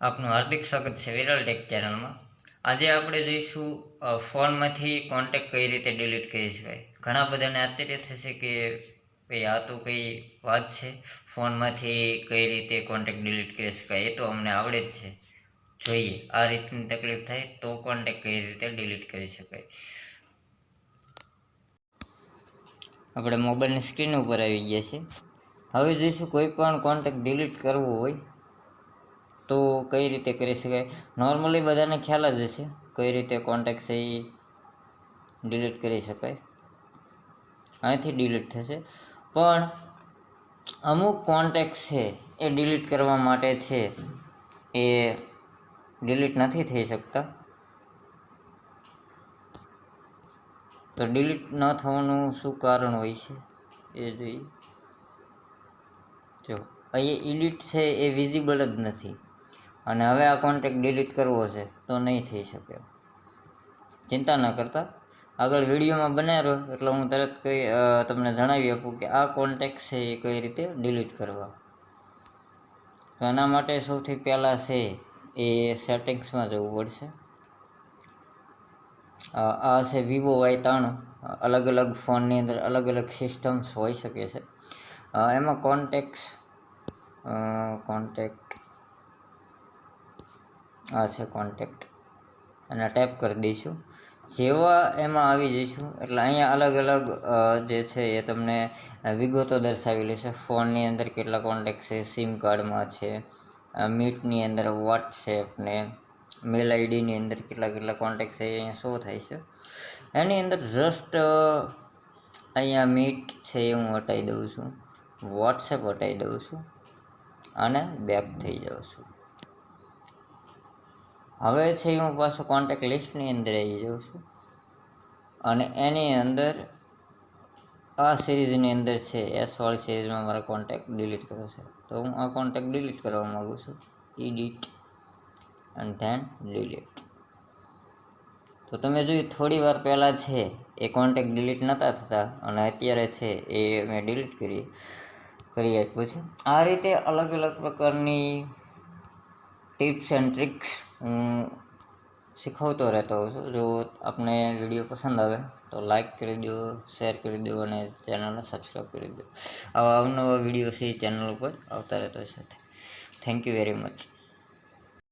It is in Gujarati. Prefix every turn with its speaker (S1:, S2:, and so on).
S1: આપનું હાર્દિક સ્વાગત છે વિરલ ટેક ચેનલમાં. આજે આપણે જોઈશું ફોનમાંથી કોન્ટેક કઈ રીતે ડિલીટ કરી શકાય. ઘણા બધાને આશ્ચર્ય થશે કે ભાઈ, આ તો કઈ વાત છે. ફોનમાંથી કઈ રીતે કોન્ટેક ડિલીટ કરી શકાય એ તો અમને આવડે જ છે. જોઈએ, આ રીતની તકલીફ થાય તો કોન્ટેક કઈ રીતે ડિલીટ કરી શકાય. આપણે મોબાઈલની સ્ક્રીન ઉપર આવી ગયા છે હવે જોઈશું કોઈ પણ કોન્ટેક ડિલીટ કરવો હોય તો કઈ રીતે કરી શકાય? નોર્મલી બધાને ખ્યાલ જ હશે કઈ રીતે કોન્ટેક્ટ છે એ ડિલીટ કરી શકાય. અહીંથી ડિલીટ થશે. પણ અમુક કોન્ટેક્ટ છે એ ડિલીટ કરવા માટે છે એ ડિલીટ નથી થઈ શકતા. તો ડિલીટ ન થવાનું શું કારણ હોય છે? એ જોઈએ. જો, અહીંયા એડિટ છે એ વિઝિબલ જ નથી. અને હવે આ કોન્ટેક્ટ ડિલીટ કરવો છે, તો નહીં થઈ શકે. ચિંતા ન કરતા. આગળ વિડીયોમાં બનાવ્યો રહ્યો એટલે હું તરત કઈ તમને જણાવી આપું કે આ કોન્ટેક્ટ છે એ કઈ રીતે ડિલીટ કરવા. તો એના માટે સૌથી પહેલાં છે એ સેટિંગ્સમાં જવું પડશે. આ છે વિવો વાય ત્રાણું અલગ અલગ ફોનની અંદર અલગ અલગ સિસ્ટમ્સ હોઈ શકે છે. એમાં કોન્ટેક્ટ કોન્ટેક્ટ આ છે કોન્ટેક્ટ અને ટેપ કરી દઈશું. જેવા એમાં આવી જઈશું, એટલે અહીંયા અલગ અલગ જે છે એ તમને વિગતો દર્શાવેલી છે. ફોનની અંદર કેટલા કોન્ટેક્ટ છે સિમ કાર્ડમાં છે મીટની અંદર વોટ્સએપ ને, મેલ આઈડીની અંદર કેટલા કેટલા કોન્ટેક્ટ છે અહીંયા શો થાય છે. એની અંદર જસ્ટ અહીંયા મીટ છે એ હું હટાવી દઉં છું. વોટ્સએપ હટાવી દઉં છું. અને બેક થઈ જાઉં છું. હવે છે હું પાછો કોન્ટેક્ટ લિસ્ટની અંદર આવી જાઉં છું. અને એની અંદર આ સિરીઝની અંદર છે એસવાળી સિરીઝમાં મારે કોન્ટેક્ટ ડિલીટ કરવો છે. તો હું આ કોન્ટેક્ટ ડિલીટ કરવા માગું છું. ઇડિટ એન્ડ ધેન ડિલીટ તો તમે જોયું થોડી વાર પહેલાં છે, એ કોન્ટેક્ટ ડિલીટ નહોતા થતા. અને અત્યારે છે, એ મેં ડિલીટ કરી કરી આપ્યું છે. આ રીતે અલગ અલગ પ્રકારની ટિપ્સ એન્ડ ટ્રિક્સ હું શીખવતો રહેતો હોઉં છું જો આપને વીડિયો પસંદ આવે તો લાઈક કરી દો શેર કરી દો અને ચેનલને સબસ્ક્રાઈબ કરી દો આવા અવનવા વીડિયો છે ચેનલ ઉપર આવતા રહેતો છે થેન્ક યુ વેરી મચ